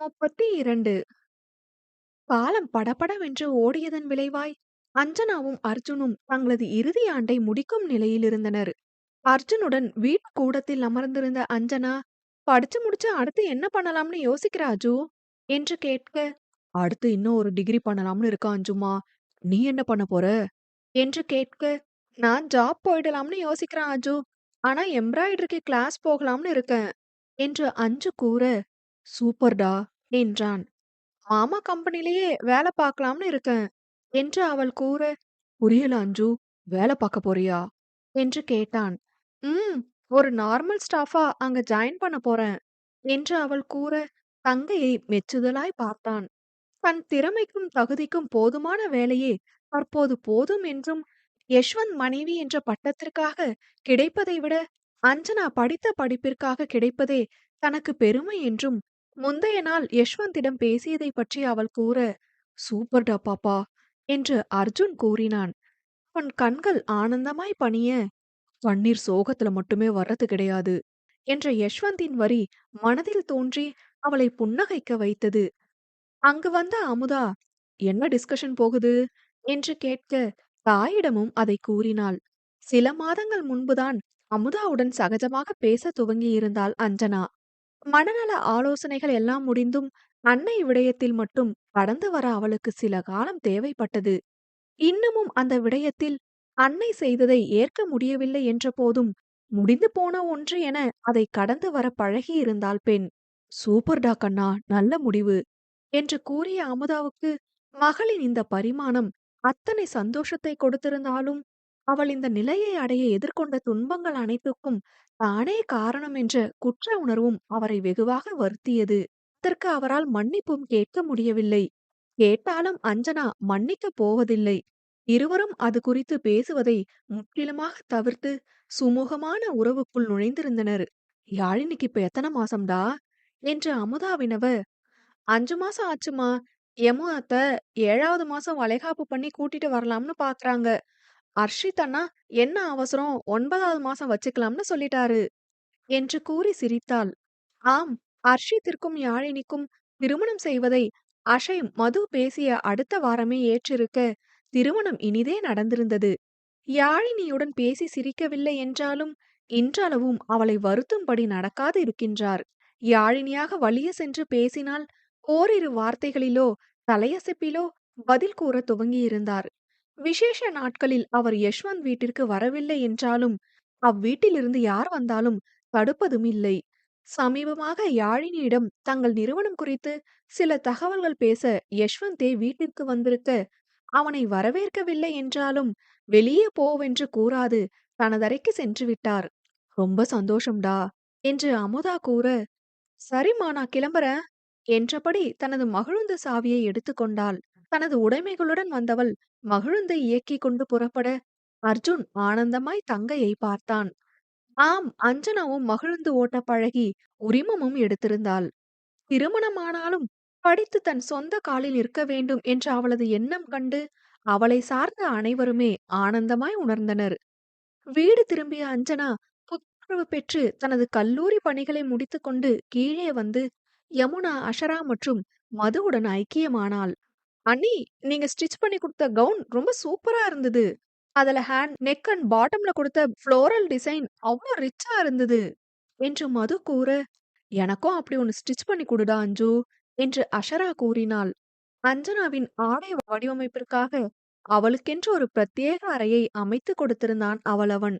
முப்பத்தி இரண்டு. காலம் படபடவென்று ஓடியதன் விளைவாய் அஞ்சனாவும் அர்ஜுனும் தங்களது இறுதி ஆண்டை முடிக்கும் நிலையில் இருந்தனர். அர்ஜுனுடன் வீட்டு கூடத்தில் அமர்ந்திருந்த அஞ்சனா படிச்சு முடிச்சு அடுத்து என்ன பண்ணலாம்னு யோசிக்கிற அஜு? என்று கேட்க அடுத்து இன்னும் ஒரு டிகிரி பண்ணலாம்னு இருக்கா அஞ்சுமா? நீ என்ன பண்ண போற? என்று கேட்க நான் ஜாப் போயிடலாம்னு யோசிக்கிறேன் அஜு. ஆனா எம்ப்ராய்டரிக்கு கிளாஸ் போகலாம்னு இருக்கேன். என்று அஞ்சு கூற சூப்பர்டா என்றான். மாமா கம்பெனிலேயே வேலை பார்க்கலாம்னு இருக்கேன். என்று அவள் கூற புரியல அஞ்சு வேலை பார்க்க போறியா? என்று கேட்டான். ம் ஒரு நார்மல் ஸ்டாஃபா அங்க ஜாயின் பண்ண போறேன். என்று அவள் கூற தங்கையை மெச்சுதலாய் பார்த்தான். தன் திறமைக்கும் தகுதிக்கும் போதுமான வேலையே தற்போது போதும் என்றும் யஷ்வந்த் மனைவி என்ற பட்டத்திற்காக கிடைப்பதை விட அஞ்சனா படித்த படிப்பிற்காக கிடைப்பதே தனக்கு பெருமை என்றும் முந்தைய நாள் யஷ்வந்திடம் பேசியதை பற்றி அவள் கூற சூப்பர்டா பாப்பா என்று அர்ஜுன் கூறினான். அவன் கண்கள் ஆனந்தமாய் பணிய வண்ணீர் சோகத்துல மட்டுமே வர்றது கிடையாது என்ற யஷ்வந்தின் வரி மனதில் தோன்றி அவளை புன்னகைக்க வைத்தது. அங்கு வந்த அமுதா என்ன டிஸ்கஷன் போகுது? என்று கேட்க தாயிடமும் அதை கூறினாள். சில மாதங்கள் முன்புதான் அமுதாவுடன் சகஜமாக பேச துவங்கியிருந்தாள் அஞ்சனா. மனநல ஆலோசனைகள் எல்லாம் முடிந்தும் அன்னை விடயத்தில் மட்டும் கடந்து வர அவளுக்கு சில காலம் தேவைப்பட்டது. இன்னமும் அந்த விடயத்தில் அன்னை செய்ததை ஏற்க முடியவில்லை என்ற போதும் முடிந்து போன ஒன்று என அதை கடந்து வர பழகி இருந்தாள் பெண். சூப்பர்டா கண்ணா நல்ல முடிவு என்று கூறிய அமுதாவுக்கு மகளின் இந்த பரிமாணம் அத்தனை சந்தோஷத்தை கொடுத்திருந்தாலும் அவள் இந்த நிலையை அடைய எதிர்கொண்ட துன்பங்கள் அனைத்துக்கும் தானே காரணம் என்ற குற்ற உணர்வும் அவரை வெகுவாக வருத்தியது. அதற்கு அவரால் மன்னிப்பும் கேட்க முடியவில்லை. கேட்டாலும் அஞ்சனா மன்னிக்கப் போவதில்லை. இருவரும் அது குறித்து பேசுவதை முற்றிலுமாக தவிர்த்து சுமூகமான உறவுக்குள் நுழைந்திருந்தனர். யாழினிக்கு இப்ப எத்தனை மாசம்டா? என்று அமுதாவினவ அஞ்சு மாசம் ஆச்சுமா? எமு அத்த ஏழாவது மாசம் வளைகாப்பு பண்ணி கூட்டிட்டு வரலாம்னு பாக்குறாங்க. அர்ஷித் அண்ணா என்ன அவசரம்? ஒன்பதாவது மாசம் வச்சுக்கலாம்னு சொல்லிட்டாரு என்று கூறி சிரித்தாள். ஆம் அர்ஷித்திற்கும் யாழினிக்கும் திருமணம் செய்வதை அஷய் மது பேசிய அடுத்த வாரமே ஏற்றிருக்க திருமணம் இனிதே நடந்திருந்தது. யாழினியுடன் பேசி சிரிக்கவில்லை என்றாலும் இன்றளவும் அவளை வருத்தும்படி நடக்காது இருக்கின்றார். யாழினியாக வலிய சென்று பேசினால் ஓரிரு வார்த்தைகளிலோ தலையசைப்பிலோ பதில் கூற துவங்கியிருந்தார். விசேஷ நாட்களில் அவர் யஷ்வந்த் வீட்டிற்கு வரவில்லை என்றாலும் அவ்வீட்டிலிருந்து யார் வந்தாலும் தடுப்பதும் இல்லை. சமீபமாக யாழினியிடம் தங்கள் நிறுவனம் குறித்து சில தகவல்கள் பேச யஷ்வந்தே வீட்டிற்கு வந்திருக்க அவனை வரவேற்கவில்லை என்றாலும் வெளியே போவென்று கூறாது தனதறைக்கு சென்று விட்டார். ரொம்ப சந்தோஷம்டா என்று அமுதா கூற சரிம்மா நான் கிளம்புறேன் என்றபடி தனது மகிழுந்து சாவியை எடுத்துக்கொண்டாள். தனது உடைமைகளுடன் வந்தவள் மகிழுந்தை இயக்கிக் கொண்டு புறப்பட அர்ஜுன் ஆனந்தமாய் தங்கையை பார்த்தான். ஆம் அஞ்சனாவும் மகிழ்ந்து ஓட்ட பழகி உரிமமும் எடுத்திருந்தாள். திருமணமானாலும் படித்து தன் சொந்த காலில் நிற்க வேண்டும் என்ற அவளது எண்ணம் கண்டு அவளை சார்ந்த அனைவருமே ஆனந்தமாய் உணர்ந்தனர். வீடு திரும்பிய அஞ்சனா புத்துணர்வு பெற்று தனது கல்லூரி பணிகளை முடித்துக்கொண்டு கீழே வந்து யமுனா அஷரா மற்றும் மதுவுடன் ஐக்கியமானாள். அண்ணி நீங்க ஸ்டிச் பண்ணி கொடுத்த கவுன் ரொம்ப சூப்பரா இருந்தது. அதுல ஹேண்ட் நெக் அண்ட் பாட்டம்ல கொடுத்த ஃப்ளோரல் டிசைன் அவ்வளோ ரிச்சா இருந்தது. என்று மது கூற எனக்கும் அப்படி ஒன்னு ஸ்டிச் பண்ணி கொடுடா அஞ்சு என்று அஷரா கூறினாள். அஞ்சனாவின் ஆடை வடிவமைப்பிற்காக அவளுக்கென்று ஒரு பிரத்யேக அறையை அமைத்து கொடுத்திருந்தான் அவளவன்.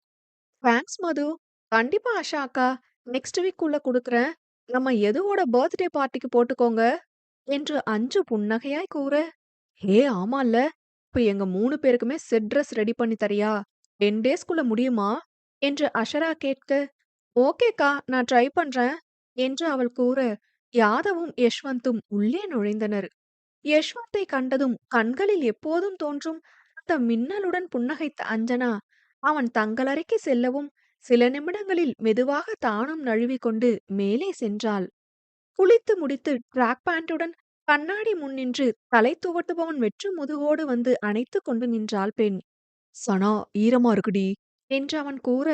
தேங்க்ஸ் மது. கண்டிப்பா அஷா அக்கா. நெக்ஸ்ட் வீக் உள்ள கொடுக்குறேன். நம்ம எதுவோட பர்த்டே பார்ட்டிக்கு போட்டுக்கோங்க. என்று அஞ்சு புன்னகையாய் கூற ஹே ஆமால்ல இப்ப எங்க மூணு பேருக்குமே செட் ட்ரெஸ் ரெடி பண்ணி தரியா டென் டேஸ்க்குள்ள முடியுமா என்று அஷரா கேட்க ஓகேக்கா நான் ட்ரை பண்றேன் என்று அவள் கூற யாதவும் யஷ்வந்தும் உள்ளே நுழைந்தனர். யஷ்வந்தை கண்டதும் கண்களில் எப்போதும் தோன்றும் அந்த மின்னலுடன் புன்னகைத்த அஞ்சனா அவன் தங்களறைக்கு செல்லவும் சில நிமிடங்களில் மெதுவாக தானும் நழுவிக்கொண்டு மேலே சென்றாள். குளித்து முடித்து டிராக் பேண்டுடன் கண்ணாடி முன் நின்று தலை துவட்டுபவன் வெற்று முதுகோடு வந்து அணைத்துக் கொண்டு நின்றாள் பெண். சனா ஈரமா இருக்குடி என்று அவன் கூற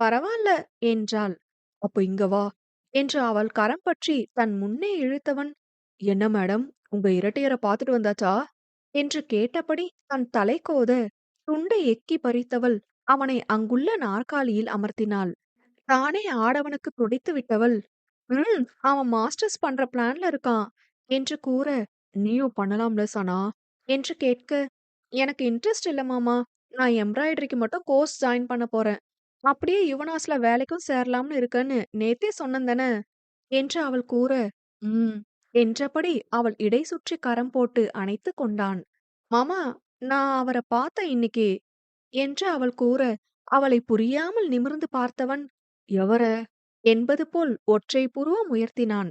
பரவாயில்ல என்றாள். அப்ப இங்க வா என்று அவள் கரம் பற்றி தன் முன்னே இழுத்தவன் என்ன மேடம் உங்க இரட்டையரை பார்த்துட்டு வந்தாச்சா என்று கேட்டபடி தன் தலை கோத துண்டை எக்கி பறித்தவள் அவனை அங்குள்ள நாற்காலியில் அமர்த்தினாள். தானே ஆடவனுக்கு துடைத்து விட்டவள் ம் அவன் மாஸ்டர்ஸ் பண்ற பிளான்ல இருக்கான். என்று கூற நீயும் பண்ணலாம்ல சனா? என்று கேட்க எனக்கு இன்ட்ரெஸ்ட் இல்ல மாமா. நான் எம்ப்ராய்டரிக்கு மட்டும் கோர்ஸ் ஜாயின் பண்ண போறேன். அப்படியே யுவனாஸ்ல வேலைக்கும் சேரலாம்னு இருக்கேன்னு நேத்தே சொன்னேன் என்று அவள் கூற ம் என்றபடி அவள் இடை சுற்றி கரம் போட்டு அணைத்து கொண்டான். மாமா நான் அவரை பார்த்த இன்னைக்கு. என்று அவள் கூற அவளை புரியாமல் நிமிர்ந்து பார்த்தவன் எவர? என்பது போல் ஒற்றை புருவம் உயர்த்தினான்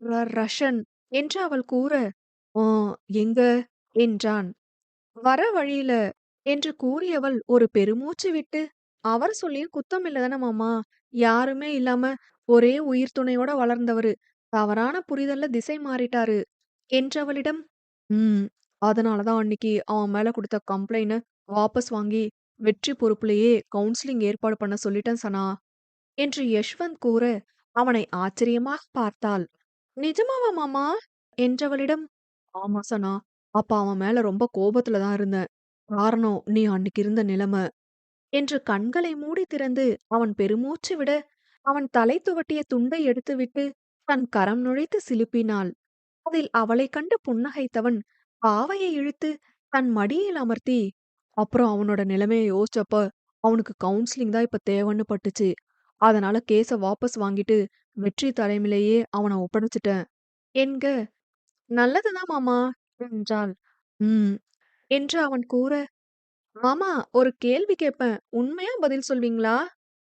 "ர- ரஷன் என்று அவள் கூற ஆ எங்க என்றான். வர வழியில என்று கூறியவள் ஒரு பெருமூச்சு விட்டு அவர் சொல்லியும் குத்தம் இல்லதானே மாமா? யாருமே இல்லாம ஒரே உயிர் துணையோட வளர்ந்தவரு. தவறான புரிதல்ல திசை மாறிட்டாரு என்றவளிடம் ம் அதனாலதான் அன்னைக்கு அவன் மேல கொடுத்த கம்ப்ளைண்ட வாபஸ் வாங்கி வெற்றி பொறுப்புலயே கவுன்சிலிங் ஏற்பாடு பண்ண சொல்லிட்டேன் சனா. என்று யஷ்வந்த் கூற அவனை ஆச்சரியமாக பார்த்தாள். நிஜமாவா மாமா? என்றவளிடம் ஆமா சனா. அப்ப அவன் மேல ரொம்ப கோபத்துல தான் இருந்தேன். காரணம் நீ அன்னைக்கு இருந்த நிலைமை. என்று கண்களை மூடி திறந்து அவன் பெருமூச்சு விட அவன் தலை துவட்டிய துண்டை எடுத்துவிட்டு தன் கரம் நுழைத்து சிலுப்பினாள். அதில் அவளைக் கண்டு புன்னகைத்தவன் பாவையை இழுத்து தன் மடியில் அமர்த்தி அப்புறம் அவனோட நிலைமைய யோசிச்சப்ப அவனுக்கு கவுன்சிலிங் தான் இப்ப தேவைன்னு பட்டுச்சு. அதனால கேஸ வாபஸ் வாங்கிட்டு வெற்றி தலைமையிலேயே அவனை ஒப்படைச்சிட்டேன். என்க நல்லதுதான் மாமா என்றாள். ம் என்று அவன் கூற மாமா ஒரு கேள்வி கேட்பேன் உண்மையா பதில் சொல்வீங்களா?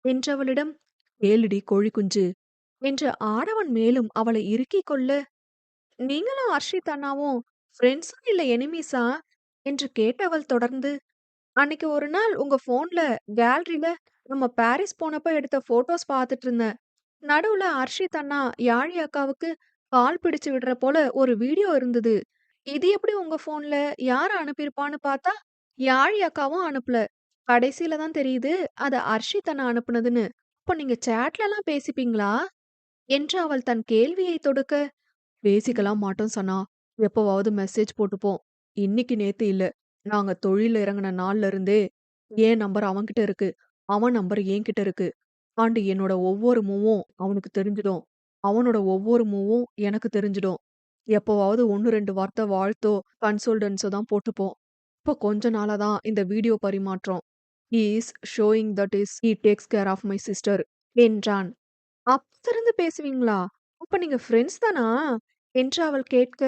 என்றவளிடம் கேளுடி கோழி குஞ்சு என்று ஆடவன் மேலும் அவளை இறுக்கிக் கொள்ள நீங்களும் ஹர்ஷித் அண்ணாவும் ஃப்ரெண்ட்ஸா இல்ல எனிமீஸா என்று கேட்டவள் தொடர்ந்து அன்னைக்கு ஒரு நாள் உங்க போன்ல கேலரியில நம்ம பாரிஸ் போனப்ப எடுத்த போட்டோஸ் பார்த்துட்டு இருந்தேன். நடுவுல ஹர்ஷித் அண்ணா யாழி அக்காவுக்கு கால் பிடிச்சு விடுற போல ஒரு வீடியோ இருந்தது. இது எப்படி உங்க போன்ல யார் அனுப்பியிருப்பான்னு பார்த்தா யாழி அக்காவும் அனுப்பல. கடைசியில தான் தெரியுது அத ஹர்ஷித் அண்ணா அனுப்புனதுன்னு. அப்ப நீங்க சேட்ல எல்லாம் பேசிப்பீங்களா? என்று அவள் தன் கேள்வியை தொடுக்க பேசிக்கலாம் மாட்டோம் சனா. எப்பவாவது மெசேஜ் போட்டுப்போம். இன்னைக்கு நேத்து இல்ல. நாங்க தொழில இறங்குன நாள்ல இருந்தே என் நம்பர் அவன்கிட்ட இருக்கு? அவன் நம்பர் என்கிட்ட இருக்கு. ஆண்டு என்னோட ஒவ்வொரு மூவும் அவனுக்கு தெரிஞ்சிடும். அவனோட ஒவ்வொரு மூவும் எனக்கு தெரிஞ்சிடும். எப்போவாவது ஒன்னு ரெண்டு வார்த்தை வாழ்த்தோ கன்சோல்டன்ஸோ தான் போட்டுப்போம். இப்போ கொஞ்ச நாளா தான் இந்த வீடியோ பரிமாற்றம். Is showing that is he takes care of my sister என்றான். அப்பத்திருந்து பேசுவீங்களா? அப்ப நீங்க ஃப்ரெண்ட்ஸ் தானா? என்று அவள் கேட்க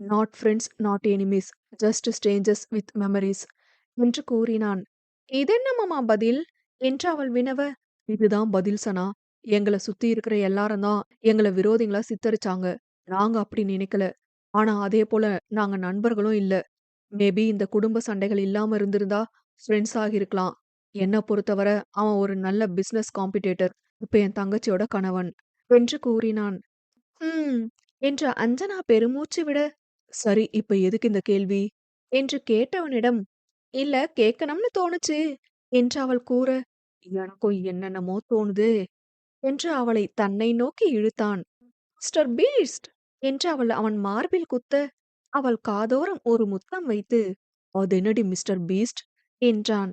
not friends not enemies just strangers with memories என்று கூறினான். இதென்னமாமா பதில்? என்று அவள் வினவ இதுதான் பதில் சனா. எங்களை சுத்தி இருக்கிற எல்லாரும் தான் எங்களை விரோதிங்களா சித்தரிச்சாங்க. நாங்க அப்படி நினைக்கல. ஆனா அதே போல நாங்க நண்பர்களும் இல்ல. மேபி இந்த குடும்ப சண்டைகள் இல்லாம இருந்திருந்தா ஃப்ரெண்ட்ஸ் ஆகிருக்கலாம் என்ன பொறுத்தவரை அவன் ஒரு நல்ல பிசினஸ் காம்பிடேட்டர் இப்ப என் தங்கச்சியோட கணவன் என்று கூறினான். ஹம் என்று அஞ்சனா பெருமூச்சு விட சரி இப்ப எதுக்கு இந்த கேள்வி? என்று கேட்டவனிடம் இல்ல கேட்கணும்னு தோணுச்சு என்று அவள் கூற எனக்கும் என்னென்னமோ தோணுது என்று அவளை தன்னை நோக்கி இழுத்தான். மிஸ்டர் பீஸ்ட் என்று அவள் அவன் மார்பில் குத்த அவள் காதோரம் ஒரு முத்தம் வைத்து அது என்னடி மிஸ்டர் பீஸ்ட் என்றான்.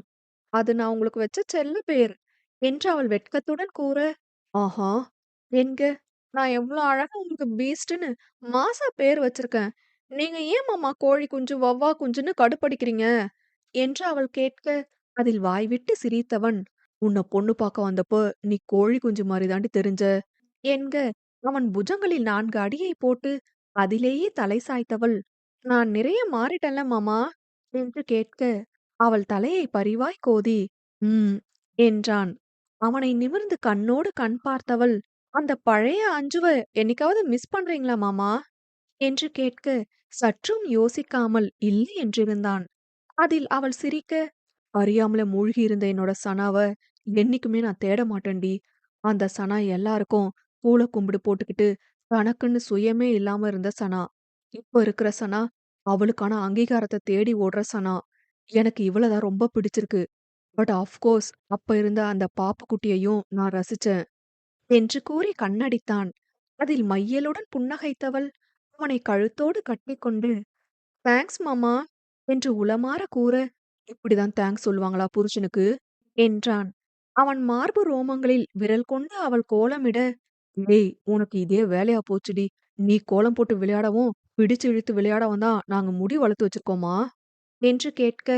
அது நான் உங்களுக்கு வச்ச செல்ல பேர் என்று அவள் வெட்கத்துடன் கூற ஆஹா என்க நான் எவ்வளோ அழகா உங்களுக்கு பீஸ்ட்னு மாசா பேர் வச்சிருக்கேன். நீங்க ஏன் மாமா கோழி குஞ்சு வவ்வா குஞ்சுன்னு கடுப்படிக்கிறீங்க? என்று அவள் கேட்க அதில் வாய்விட்டு சிரித்தவன் உன்னை பொண்ணு பார்க்க வந்தப்போ நீ கோழி குஞ்சு மாதிரி தாண்டி தெரிஞ்ச என்க அவன் புஜங்களில் நான்கு அடியை போட்டு அதிலேயே தலை சாய்த்தவள் நான் நிறைய மாறிட்டேன்ல மாமா என்று கேட்க அவள் தலையை பரிவாய் கோதி ம் என்றான் அவனை நிமிர்ந்து கண்ணோடு கண் பார்த்தவள் அந்த பழைய அஞ்சுவ என்னைக்காவது மிஸ் பண்றீங்களா மாமா? என்று கேட்க, சற்றும் யோசிக்காமல் இல்லை என்றிருந்தான். அதில் அவள் சிரிக்க, அறியாமலே மூழ்கியிருந்த என்னோட சனாவ என்னைக்குமே நான் தேட மாட்டேன்டி. அந்த சனா எல்லாருக்கும் பூல கும்பிடு போட்டுக்கிட்டு, தனக்குன்னு சுயமே இல்லாம இருந்த சனா. இப்ப இருக்கிற சனா, அவளுக்கான அங்கீகாரத்த தேடி ஓடுற சனா. எனக்கு இவள தான் ரொம்ப பிடிச்சிருக்கு. பட் ஆஃப்கோர்ஸ் அப்ப இருந்த அந்த பாப்புக்குட்டியையும் நான் ரசிச்சேன். என்று கூறி கண்ணடித்தான். அதில் மையலுடன் புன்னகைத்தவள், அவனை கழுத்தோடு கட்டிக்கொண்டு, தேங்க்ஸ் மாமா என்று உளமார கூற, இப்படிதான் தேங்க்ஸ் சொல்லுவாங்களா புருஷனுக்கு? என்றான். அவன் மார்பு ரோமங்களில் விரல் கொண்டு அவள் கோலமிட, ஏய் உனக்கு இதே வேலையா போச்சுடி. நீ கோலம் போட்டு விளையாடவும், பிடிச்சு இழுத்து விளையாடவும் தான் நாங்க முடி வளர்த்து வச்சிருக்கோமா? என்று கேட்க,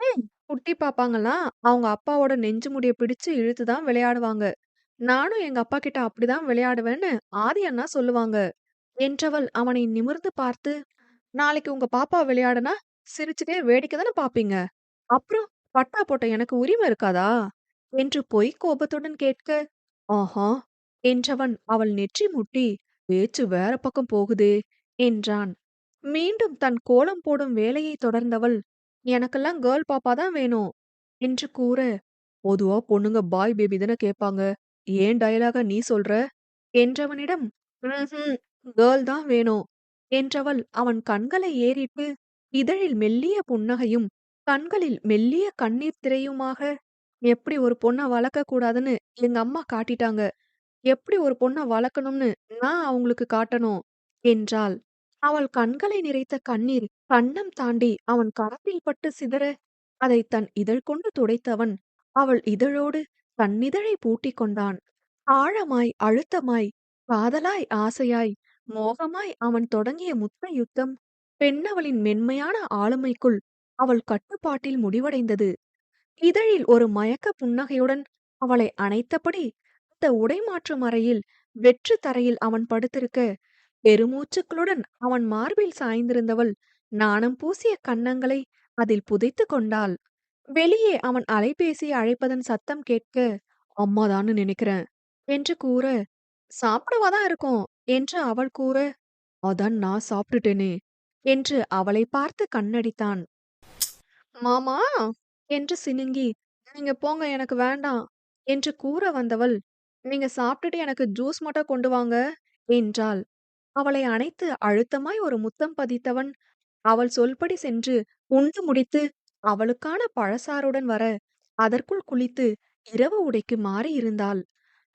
ம் குட்டி பாப்பாங்கலாம் அவங்க அப்பாவோட நெஞ்சு முடிய பிடிச்சு இழுத்து தான் விளையாடுவாங்க. நானும் எங்க அப்பா கிட்ட அப்படிதான் விளையாடுவேன்னு ஆதி அண்ணா சொல்லுவாங்க. என்றவள் அவனை நிமிர்ந்து பார்த்து, நாளைக்கு உங்க பாப்பா விளையாடுனா சிரிச்சுட்டே வேடிக்கை தானே பாப்பீங்க. அப்புறம் பட்டா போட்ட எனக்கு உரிமை இருக்காதா? என்று பொய் கோபத்துடன் கேட்க, ஆஹா என்றவன் அவள் நெற்றி முட்டி, பேச்சு வேற பக்கம் போகுதே என்றான். மீண்டும் தன் கோலம் போடும் வேலையை தொடர்ந்தவள், எனக்கெல்லாம் கேர்ள் பாப்பா தான் வேணும் என்று கூற, பொதுவா பொண்ணுங்க பாய் பேபி தானே கேட்பாங்க. ஏன் டயலாக நீ சொல்ற? என்றவனிடம், ம்ஹும் கேர்ள் தான் வேணும் என்றவள் அவன் கண்களை ஏறிட்டு, இதழில் மெல்லிய புன்னகையும், கண்களில் மெல்லிய கண்ணீர் திரையுமாக, எப்படி ஒரு பொண்ண வளர்க்கக்கூடாதுன்னு எங்க அம்மா காட்டிட்டாங்க. எப்படி ஒரு பொண்ண வளர்க்கணும்னு நான் அவங்களுக்கு காட்டணும் என்றாள். அவள் கண்களை நிறைத்த கண்ணீர் கன்னம் தாண்டி அவன் கரத்தில் பட்டு சிதற, அதை தன் இதழ் கொண்டு துடைத்தவன், அவள் இதழோடு தன்னிதழை பூட்டிக் கொண்டான். ஆழமாய் அழுத்தமாய் காதலாய் ஆசையாய் மோகமாய் அவன் தொடங்கிய முத்த யுத்தம் பெண்ணவளின் மென்மையான ஆளுமைக்குள் அவள் கட்டுப்பாட்டில் முடிவடைந்தது. இதழில் ஒரு மயக்க புன்னகையுடன் அவளை அணைத்தபடி அந்த உடைமாற்று அறையில் வெற்று தரையில் அவன் படுத்திருக்க, பெருமூச்சுக்களுடன் அவன் மார்பில் சாய்ந்திருந்தவள் நாணம் பூசிய கன்னங்களை அதில் புதைத்துக் கொண்டாள். வெளியே அவன் அலைபேசியை அழைப்பதன் சத்தம் கேட்க, அம்மாதான்னு நினைக்கிறேன் என்று கூற, சாப்பிடவாதான் இருக்கும் என்று அவள் கூற, அதான் நான் சாப்பிட்டுட்டேனே என்று அவளை பார்த்து கண்ணடித்தான். மாமா என்று சினுங்கி, நீங்க போங்க எனக்கு வேண்டாம் என்று கூற வந்தவள், நீங்க சாப்பிட்டுட்டு எனக்கு ஜூஸ் மட்டும் கொண்டு வாங்க என்றாள். அவளை அணைத்து அழுத்தமாய் ஒரு முத்தம் பதித்தவன், அவள் சொல்படி சென்று உண்டு முடித்து அவளுக்கான பழசாறுடன் வர, அதற்குள் குளித்து இரவு உடைக்கு மாறி இருந்தாள்.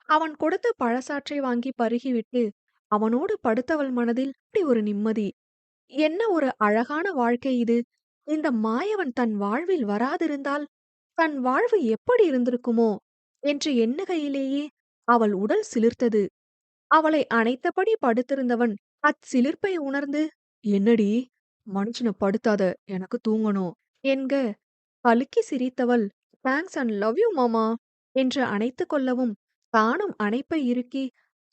அவன் கொடுத்த பழசாற்றை வாங்கி பருகிவிட்டு, அவனோடு படுத்தவள் மனதில் அப்படி ஒரு நிம்மதி. என்ன ஒரு அழகான வாழ்க்கை இது! இந்த மாயவன் தன் வாழ்வில் வராதிருந்தால், தன் வாழ்வு எப்படி இருந்திருக்குமோ? என்று எண்ணுகையிலேயே அவள் உடல் சிலிர்த்தது. அவளை அணைத்தபடி படுத்திருந்தவன் அச்சிலிர்ப்பை உணர்ந்து, என்னடி மனுஷனை படுத்தாத எனக்கு தூங்கணும் என்க, கலுக்கி சிரித்தவள், தேங்க்ஸ் அண்ட் லவ் யூ மாமா என்று அணைத்துக் கொள்ளவும், தானும் அணைப்பை இறுக்கி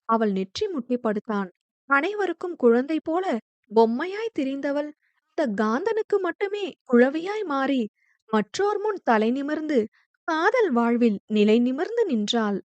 அவள் நெற்றி முட்டி படுத்தான். அனைவருக்கும் குழந்தை போல பொம்மையாய் திரிந்தவள் இந்த காந்தனுக்கு மட்டுமே குழவியாய் மாறி மற்றோர் முன் தலை நிமிர்ந்து காதல் வாழ்வில் நிலை நிமிர்ந்து நின்றாள்.